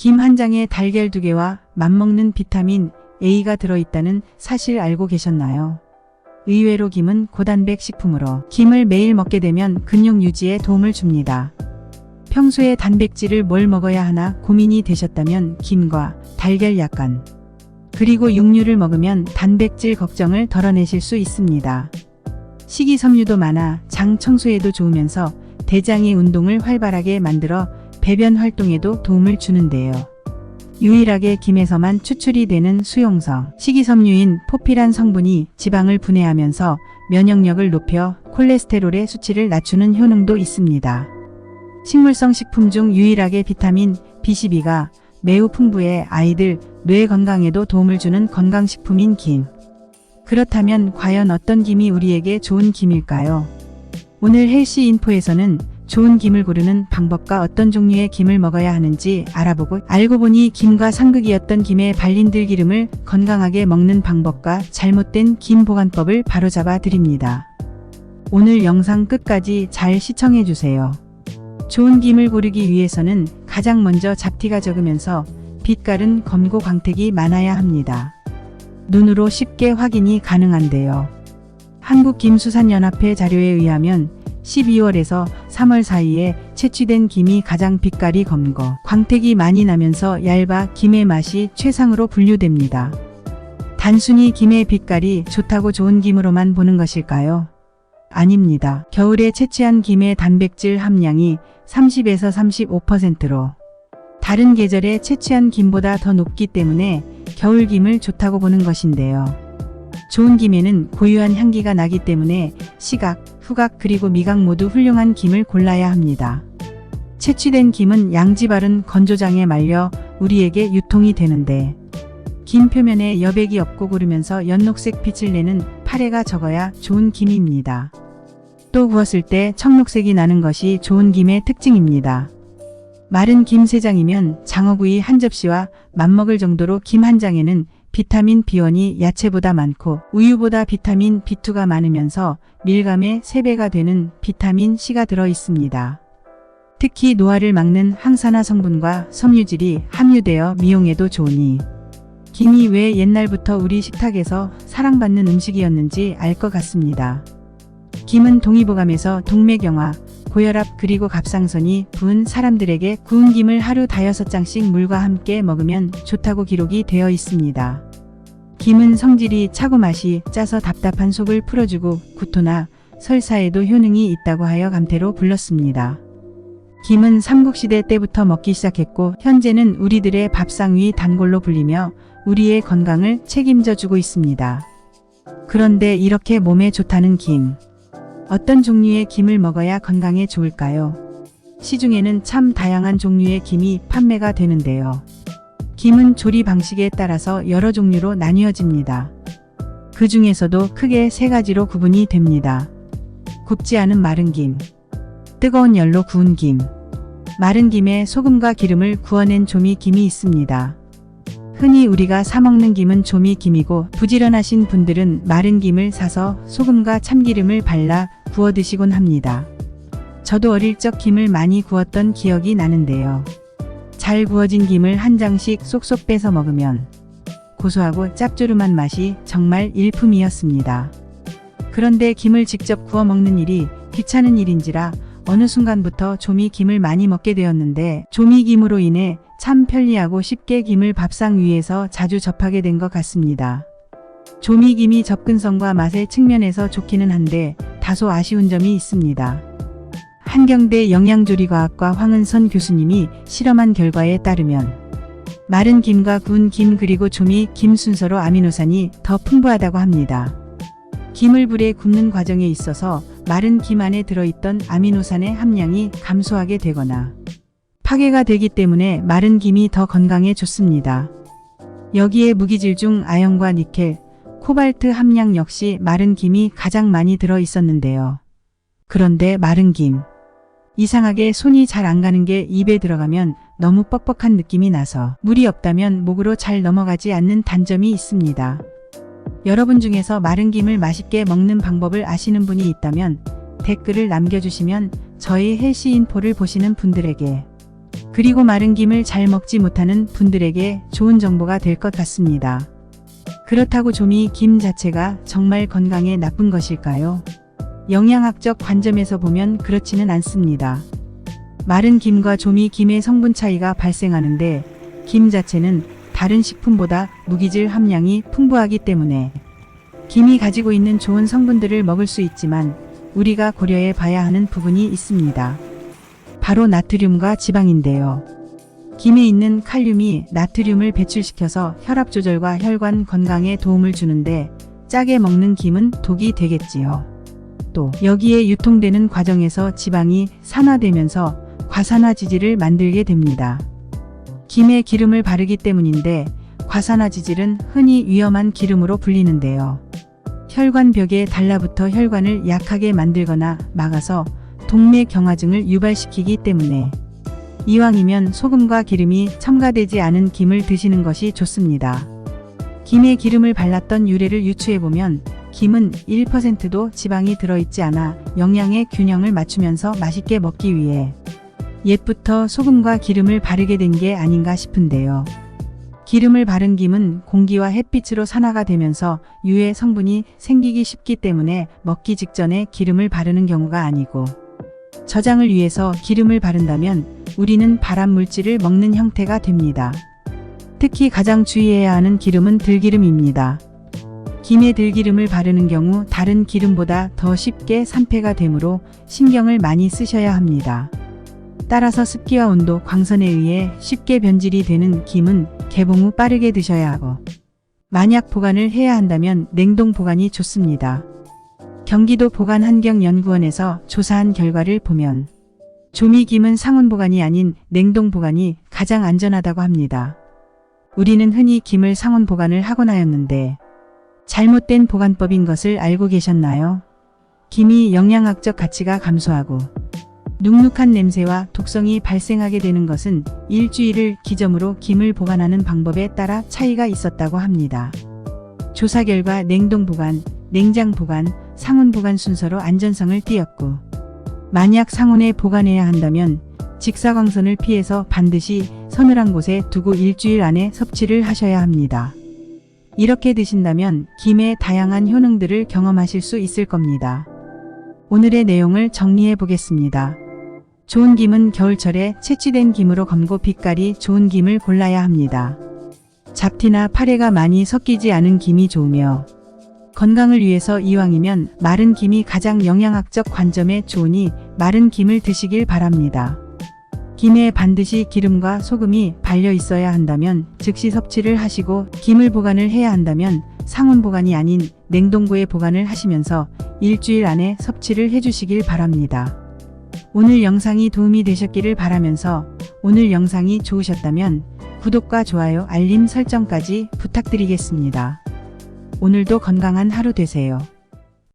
김 한 장에 달걀 두 개와 맞먹는 비타민 A가 들어있다는 사실 알고 계셨나요? 의외로 김은 고단백 식품으로 김을 매일 먹게 되면 근육 유지에 도움을 줍니다. 평소에 단백질을 뭘 먹어야 하나 고민이 되셨다면 김과 달걀 약간 그리고 육류를 먹으면 단백질 걱정을 덜어내실 수 있습니다. 식이섬유도 많아 장 청소에도 좋으면서 대장의 운동을 활발하게 만들어 배변 활동에도 도움을 주는데요. 유일하게 김에서만 추출이 되는 수용성 식이섬유인 포피란 성분이 지방을 분해하면서 면역력을 높여 콜레스테롤의 수치를 낮추는 효능도 있습니다. 식물성 식품 중 유일하게 비타민 B12가 매우 풍부해 아이들 뇌 건강에도 도움을 주는 건강식품인 김. 그렇다면 과연 어떤 김이 우리에게 좋은 김일까요? 오늘 헬시 인포에서는 좋은 김을 고르는 방법과 어떤 종류의 김을 먹어야 하는지 알아보고 알고 보니 김과 상극이었던 김의 발린들 기름을 건강하게 먹는 방법과 잘못된 김 보관법을 바로잡아 드립니다. 오늘 영상 끝까지 잘 시청해 주세요. 좋은 김을 고르기 위해서는 가장 먼저 잡티가 적으면서 빛깔은 검고 광택이 많아야 합니다. 눈으로 쉽게 확인이 가능한데요. 한국김수산연합회 자료에 의하면 12월에서 3월 사이에 채취된 김이 가장 빛깔이 검고 광택이 많이 나면서 얇아 김의 맛이 최상으로 분류됩니다. 단순히 김의 빛깔이 좋다고 좋은 김으로만 보는 것일까요? 아닙니다. 겨울에 채취한 김의 단백질 함량이 30에서 35%로 다른 계절에 채취한 김보다 더 높기 때문에 겨울 김을 좋다고 보는 것인데요. 좋은 김에는 고유한 향기가 나기 때문에 시각, 후각 그리고 미각 모두 훌륭한 김을 골라야 합니다. 채취된 김은 양지 바른 건조장에 말려 우리에게 유통이 되는데 김 표면에 여백이 없고 고르면서 연녹색 빛을 내는 파래가 적어야 좋은 김입니다. 또 구웠을 때 청록색이 나는 것이 좋은 김의 특징입니다. 마른 김 3장이면 장어구이 한 접시와 맞먹을 정도로 김 한 장에는 비타민 B1이 야채보다 많고 우유보다 비타민 B2가 많으면서 밀감의 3배가 되는 비타민 C가 들어 있습니다. 특히 노화를 막는 항산화 성분과 섬유질이 함유되어 미용에도 좋으니 김이 왜 옛날부터 우리 식탁에서 사랑받는 음식이었는지 알 것 같습니다. 김은 동의보감에서 동맥경화, 고혈압 그리고 갑상선이 부은 사람들에게 구운 김을 하루 다여섯 장씩 물과 함께 먹으면 좋다고 기록이 되어 있습니다. 김은 성질이 차고 맛이 짜서 답답한 속을 풀어주고 구토나 설사에도 효능이 있다고 하여 감태로 불렀습니다. 김은 삼국시대 때부터 먹기 시작했고 현재는 우리들의 밥상 위 단골로 불리며 우리의 건강을 책임져 주고 있습니다. 그런데 이렇게 몸에 좋다는 김. 어떤 종류의 김을 먹어야 건강에 좋을까요? 시중에는 참 다양한 종류의 김이 판매가 되는데요. 김은 조리 방식에 따라서 여러 종류로 나뉘어집니다. 그 중에서도 크게 세 가지로 구분이 됩니다. 굽지 않은 마른 김, 뜨거운 열로 구운 김, 마른 김에 소금과 기름을 구워낸 조미 김이 있습니다. 흔히 우리가 사먹는 김은 조미 김이고 부지런하신 분들은 마른 김을 사서 소금과 참기름을 발라 구워 드시곤 합니다. 저도 어릴 적 김을 많이 구웠던 기억이 나는데요. 잘 구워진 김을 한 장씩 쏙쏙 빼서 먹으면 고소하고 짭조름한 맛이 정말 일품이었습니다. 그런데 김을 직접 구워 먹는 일이 귀찮은 일인지라 어느 순간부터 조미 김을 많이 먹게 되었는데 조미 김으로 인해 참 편리하고 쉽게 김을 밥상 위에서 자주 접하게 된 것 같습니다. 조미 김이 접근성과 맛의 측면에서 좋기는 한데 다소 아쉬운 점이 있습니다. 한경대 영양조리과학과 황은선 교수님이 실험한 결과에 따르면 마른 김과 구운 김 그리고 조미 김 순서로 아미노산이 더 풍부하다고 합니다. 김을 불에 굽는 과정에 있어서 마른 김 안에 들어있던 아미노산의 함량이 감소하게 되거나 파괴가 되기 때문에 마른 김이 더 건강에 좋습니다. 여기에 무기질 중 아연과 니켈, 코발트 함량 역시 마른 김이 가장 많이 들어 있었는데요. 그런데 마른 김. 이상하게 손이 잘 안 가는 게 입에 들어가면 너무 뻑뻑한 느낌이 나서 물이 없다면 목으로 잘 넘어가지 않는 단점이 있습니다. 여러분 중에서 마른 김을 맛있게 먹는 방법을 아시는 분이 있다면 댓글을 남겨주시면 저희 헬시인포를 보시는 분들에게 그리고 마른 김을 잘 먹지 못하는 분들에게 좋은 정보가 될 것 같습니다. 그렇다고 조미 김 자체가 정말 건강에 나쁜 것일까요? 영양학적 관점에서 보면 그렇지는 않습니다. 마른 김과 조미 김의 성분 차이가 발생하는데 김 자체는 다른 식품보다 무기질 함량이 풍부하기 때문에 김이 가지고 있는 좋은 성분들을 먹을 수 있지만 우리가 고려해 봐야 하는 부분이 있습니다. 바로 나트륨과 지방인데요. 김에 있는 칼륨이 나트륨을 배출시켜서 혈압 조절과 혈관 건강에 도움을 주는데 짜게 먹는 김은 독이 되겠지요. 또 여기에 유통되는 과정에서 지방이 산화되면서 과산화 지질을 만들게 됩니다. 김에 기름을 바르기 때문인데 과산화 지질은 흔히 위험한 기름으로 불리는데요. 혈관벽에 달라붙어 혈관을 약하게 만들거나 막아서 동맥경화증을 유발시키기 때문에 이왕이면 소금과 기름이 첨가되지 않은 김을 드시는 것이 좋습니다. 김에 기름을 발랐던 유래를 유추해보면 김은 1%도 지방이 들어있지 않아 영양의 균형을 맞추면서 맛있게 먹기 위해 옛부터 소금과 기름을 바르게 된 게 아닌가 싶은데요. 기름을 바른 김은 공기와 햇빛으로 산화가 되면서 유해 성분이 생기기 쉽기 때문에 먹기 직전에 기름을 바르는 경우가 아니고 저장을 위해서 기름을 바른다면 우리는 발암 물질을 먹는 형태가 됩니다. 특히 가장 주의해야 하는 기름은 들기름입니다. 김에 들기름을 바르는 경우 다른 기름보다 더 쉽게 산패가 되므로 신경을 많이 쓰셔야 합니다. 따라서 습기와 온도, 광선에 의해 쉽게 변질이 되는 김은 개봉 후 빠르게 드셔야 하고 만약 보관을 해야 한다면 냉동 보관이 좋습니다. 경기도 보관환경연구원에서 조사한 결과를 보면 조미김은 상온 보관이 아닌 냉동 보관이 가장 안전하다고 합니다. 우리는 흔히 김을 상온 보관을 하곤 하였는데 잘못된 보관법인 것을 알고 계셨나요? 김이 영양학적 가치가 감소하고 눅눅한 냄새와 독성이 발생하게 되는 것은 일주일을 기점으로 김을 보관하는 방법에 따라 차이가 있었다고 합니다. 조사 결과 냉동 보관, 냉장 보관, 상온 보관 순서로 안전성을 띄었고 만약 상온에 보관해야 한다면 직사광선을 피해서 반드시 서늘한 곳에 두고 일주일 안에 섭취를 하셔야 합니다. 이렇게 드신다면 김의 다양한 효능들을 경험하실 수 있을 겁니다. 오늘의 내용을 정리해 보겠습니다. 좋은 김은 겨울철에 채취된 김으로 검고 빛깔이 좋은 김을 골라야 합니다. 잡티나 파래가 많이 섞이지 않은 김이 좋으며 건강을 위해서 이왕이면 마른 김이 가장 영양학적 관점에 좋으니 마른 김을 드시길 바랍니다. 김에 반드시 기름과 소금이 발려 있어야 한다면 즉시 섭취를 하시고 김을 보관을 해야 한다면 상온 보관이 아닌 냉동고에 보관을 하시면서 일주일 안에 섭취를 해주시길 바랍니다. 오늘 영상이 도움이 되셨기를 바라면서 오늘 영상이 좋으셨다면 구독과 좋아요, 알림 설정까지 부탁드리겠습니다. 오늘도 건강한 하루 되세요.